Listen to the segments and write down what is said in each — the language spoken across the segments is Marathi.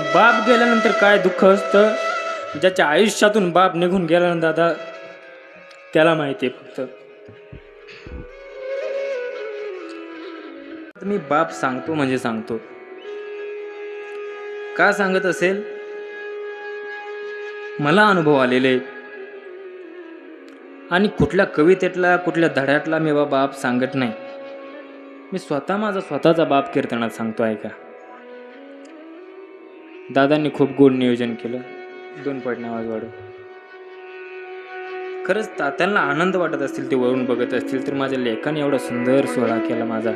बाप गेल्यानंतर काय दुःख असतं? ज्याच्या आयुष्यातून बाप निघून गेला ना दादा त्याला माहिती आहे फक्त. मी बाप सांगतो म्हणजे सांगतो. का सांगत असेल? मला अनुभव आलेले. आणि कुठल्या कवितेतला कुठल्या धड्यातला मी बा बाप सांगत नाही. मी स्वतः माझा स्वतःचा बाप कीर्तनात सांगतो आहे का दादांनी खूप गोड नियोजन केलं. दोन पॉईंट आवाज वाढव. खरंच तात्यांना आनंद वाटत असतील ते वरून बघत असतील तर माझ्या लेखाने एवढा सुंदर सोहळा केला माझा.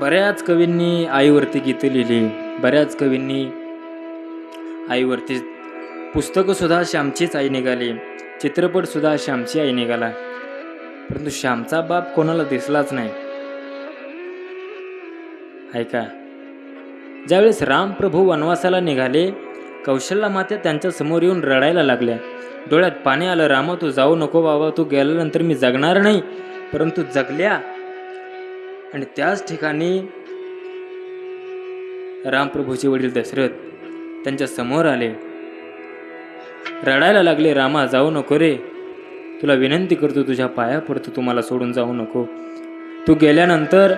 बऱ्याच कवींनी आईवरती गीतं लिहिली बऱ्याच कवींनी आईवरती पुस्तकं सुद्धा श्यामचीच आई निघाली चित्रपट सुद्धा श्यामची आई निघाला. परंतु श्यामचा बाप कोणाला दिसलाच नाही. ऐका ज्यावेळेस रामप्रभू वनवासाला निघाले कौशल्या मात्या त्यांच्यासमोर येऊन रडायला लागल्या. डोळ्यात पाणी आलं रामा तू जाऊ नको बाबा तू गेल्यानंतर मी जगणार नाही. परंतु जगल्या. आणि त्याच ठिकाणी रामप्रभूचे वडील दशरथ त्यांच्यासमोर आले. रडायला लागले रामा जाऊ नको रे. तुला विनंती करतो तुझ्या पाया पडतो तुम्हाला सोडून जाऊ नको. तू गेल्यानंतर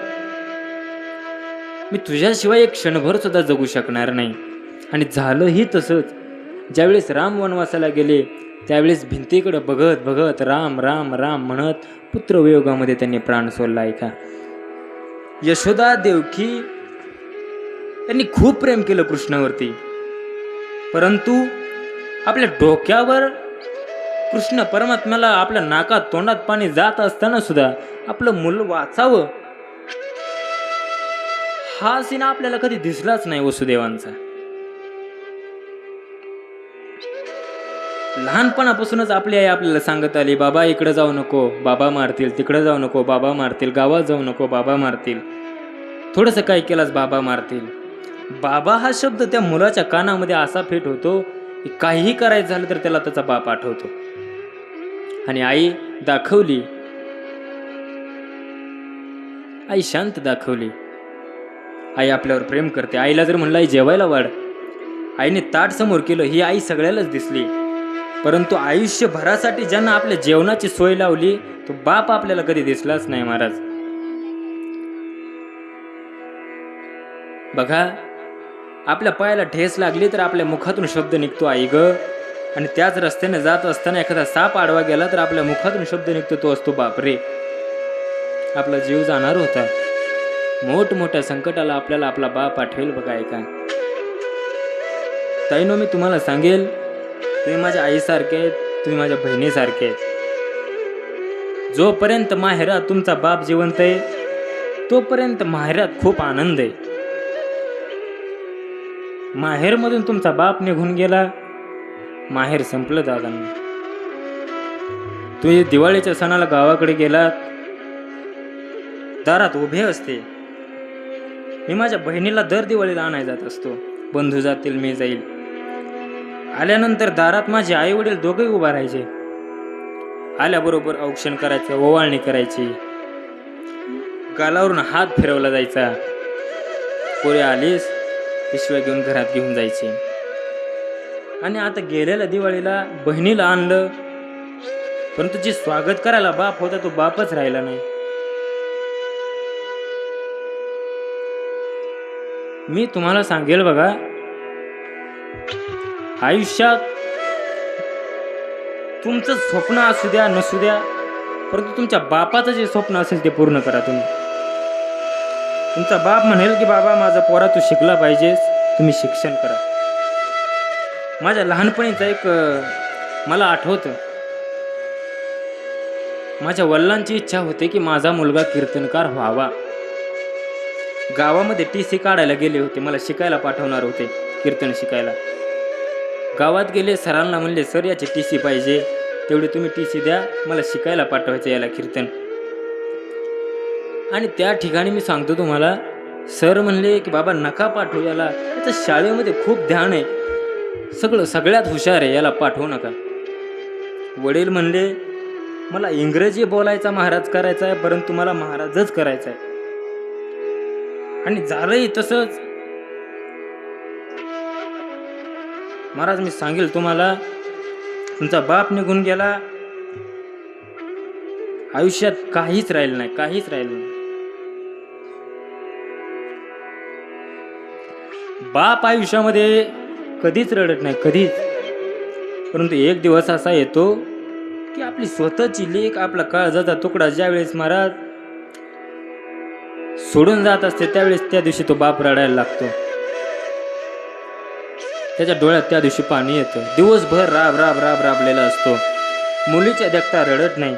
मी तुझ्याशिवाय एक क्षणभर सुद्धा जगू शकणार नाही. आणि झालंही तसंच. ज्यावेळेस राम वनवासाला गेले त्यावेळेस भिंतीकडे बघत बघत राम राम राम म्हणत पुत्रवियोगामध्ये त्यांनी प्राण सोडला ऐका यशोदा देवकी त्यांनी खूप प्रेम केलं कृष्णावरती. परंतु आपल्या डोक्यावर कृष्ण परमात्म्याला आपल्या नाकात तोंडात पाणी जात असताना सुद्धा आपलं मूल वाचावं हा सीन आपल्याला कधी दिसलाच नाही वसुदेवांचा. लहानपणापासूनच आपली आई आपल्याला सांगत आली बाबा इकडे जाऊ नको बाबा मारतील तिकडे जाऊ नको बाबा मारतील गावात जाऊ नको बाबा मारतील थोडंसं काय केलास बाबा मारतील. बाबा हा शब्द त्या मुलाच्या कानामध्ये असा फिट होतो की काहीही करायचं झालं तर त्याला त्याचा बाप आठवतो. आणि आई दाखवली. आई शांत दाखवली. आई आपल्यावर प्रेम करते. आईला जर म्हणलं आई जेवायला वाढ. आईने ताट समोर केलं ही आई सगळ्यालाच दिसली. परंतु आयुष्यभरासाठी ज्यांना आपल्या जेवणाची सोय लावली तो बाप आपल्याला कधी दिसलाच नाही महाराज. बघा आपल्या पायाला ठेस लागली तर आपल्या मुखातून शब्द निघतो आई ग. आणि त्याच रस्त्याने जात असताना एखादा साप आडवा गेला तर आपल्या मुखातून शब्द निघतो तो असतो बापरे आपला जीव जाणार होता. मोठमोठ्या संकटाला आपल्याला आपला बाप आठवेल बघा ऐका. ताईनो मी तुम्हाला सांगेल तुम्ही माझ्या आईसारखे आहेत तुम्ही माझ्या बहिणीसारखे आहेत. जोपर्यंत माहेरात तुमचा बाप जिवंत आहे तोपर्यंत माहेरात खूप आनंद आहे. माहेरमधून तुमचा बाप निघून गेला माहेर संपलं दादांना. तुम्ही दिवाळीच्या सणाला गावाकडे गेलात दारात उभे असते. मी माझ्या बहिणीला दर दिवाळीला आणाय जात असतो. बंधू जातील मी जाईल. आल्यानंतर दारात माझे आई वडील दोघे उभा राहायचे. आल्याबरोबर औक्षण करायचं ओवाळणी करायची. गालावरून हात फिरवला जायचा. पोरे आलीस पिशव्या घेऊन घरात घेऊन जायचे. आणि आता गेलेल्या दिवाळीला बहिणीला आणलं. परंतु जे स्वागत करायला बाप होता तो बापच राहिला नाही. मी तुम्हाला सांगेल बघा. आयुष्यात तुमचं स्वप्न असू द्या नसू द्या परंतु तुमच्या बापाचं जे स्वप्न असेल ते पूर्ण करा तुम्ही. तुमचा बाप म्हणेल की बाबा माझा पोरा तू शिकला पाहिजेस तुम्ही शिक्षण करा. माझ्या लहानपणीचं एक मला आठवतं. माझ्या वडिलांची इच्छा होते की माझा मुलगा कीर्तनकार व्हावा. गावामध्ये टी सी काढायला गेले होते मला शिकायला पाठवणार होते कीर्तन शिकायला. गावात गेले सरांना म्हणले सर याची टी सी पाहिजे. तेवढी तुम्ही टी सी द्या मला शिकायला पाठवायचं याला कीर्तन. आणि त्या ठिकाणी मी सांगतो तुम्हाला सर म्हणले की बाबा नका पाठवू याला. याचं शाळेमध्ये खूप ध्यान आहे. सगळं सगळ्यात हुशार आहे याला पाठवू नका. वडील म्हणले मला इंग्रजी बोलायचा महाराज करायचा आहे परंतु मला महाराजच करायचा आहे. आणि झालंही तसंच. महाराज मी सांगेल तुम्हाला तुमचा बाप निघून गेला. आयुष्यात काहीच राहिलं नाही काहीच राहिलं नाही. बाप आयुष्यामध्ये कधीच रडत नाही कधीच. परंतु एक दिवस असा येतो की आपली स्वतःची लेख आपला काळजाचा तुकडा ज्यावेळेस महाराज सोडून जात असते त्यावेळेस त्या दिवशी तो बाप रडायला लागतो. त्याच्या डोळ्यात त्या दिवशी पाणी येतं. दिवसभर राब राब राब राबलेला असतो. मुलीच्या देखता रडत नाही.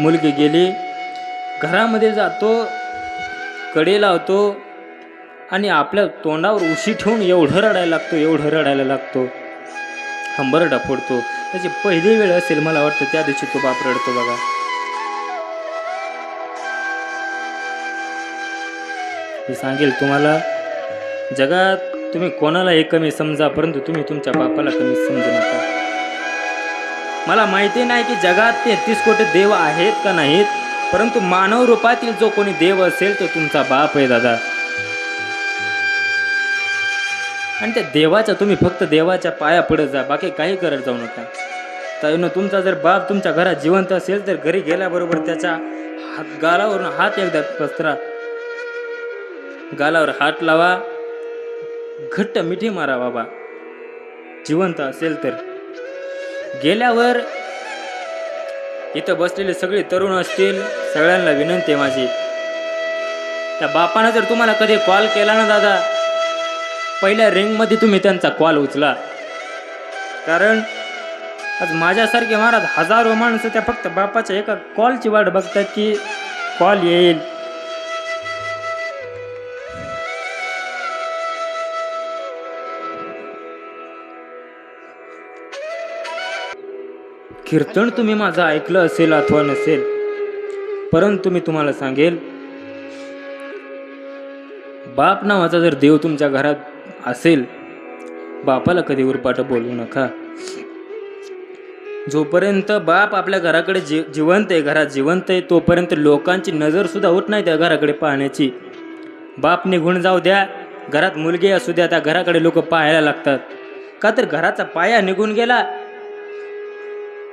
मुलगी गेली घरामध्ये जातो कडे लावतो आणि आपल्या तोंडावर उशी ठेवून एवढं रडायला लागतो एवढं रडायला लागतो. हंबरडा फोडतो. त्याची पहिली वेळ असेल मला वाटतं त्या दिवशी तो बाप रडतो बघा. मी सांगेल तुम्हाला जगात तुम्ही कोणालाही कमी समजा परंतु तुम्ही तुमच्या बापाला कमी समजू नका. मला माहिती नाही की जगात तेहतीस कोटी देव आहेत का नाहीत परंतु मानव रूपातील जो कोणी देव असेल तो तुमचा बाप आहे दादा. आणि त्या देवाच्या तुम्ही फक्त देवाच्या पाया पडत जा बाकी काही करत जाऊ नका. तर तुमचा जर बाप तुमच्या घरात जिवंत असेल तर घरी गेल्याबरोबर त्याच्या हात गालावरून हात एकदा पसरा. गालावर हात लावा. घट्ट मिठी मारा बाबा. जिवंत असेल तर. गेल्यावर इथं बसलेले सगळे तरुण असतील सगळ्यांना विनंती आहे माझी. त्या बापानं जर तुम्हाला कधी कॉल केला ना दादा पहिल्या रिंगमध्ये तुम्ही त्यांचा कॉल उचला. कारण आज माझ्यासारखे महाराज हजारो माणसं त्या फक्त बापाच्या एका कॉलची वाट बघतात की कॉल येईल. कीर्तन तुम्ही माझं ऐकलं असेल अथवा नसेल परंतु मी तुम्हाला सांगेल बाप नावाचा जर देव तुमच्या घरात असेल बापाला कधी उरपाट बोलू नका. जोपर्यंत बाप आपल्या घराकडे जि जिवंत आहे घरात जिवंत आहे तोपर्यंत लोकांची नजर सुद्धा होत नाही त्या घराकडे पाहण्याची. बाप निघून जाऊ द्या घरात मुलगी असू द्या त्या घराकडे लोक पाहायला लागतात. का तर घराचा पाया निघून गेला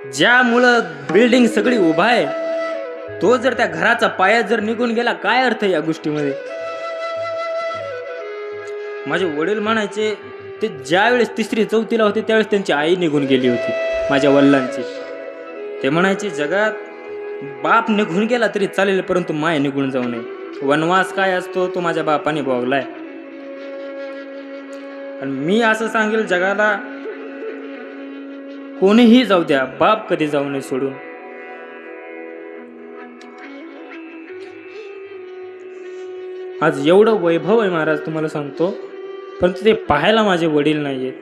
ज्यामुळं बिल्डिंग सगळी उभा आहे तो जर त्या घराचा पाया जर निघून गेला काय अर्थ या गोष्टीमध्ये? माझे वडील म्हणायचे ते ज्यावेळेस तिसरी चौथीला होते त्यावेळेस त्यांची आई निघून गेली होती माझ्या वडिलांची. ते म्हणायचे जगात बाप निघून गेला तरी चालेल परंतु माय निघून जाऊ नये. वनवास काय असतो तो माझ्या बापाने भोगलाय. आणि मी असं सांगेल जगाला कोणीही जाऊ द्या बाप कधी जाऊ नये सोडून. आज एवढं वैभव आहे महाराज तुम्हाला सांगतो. परंतु ते पाहायला माझे वडील नाहीयेत.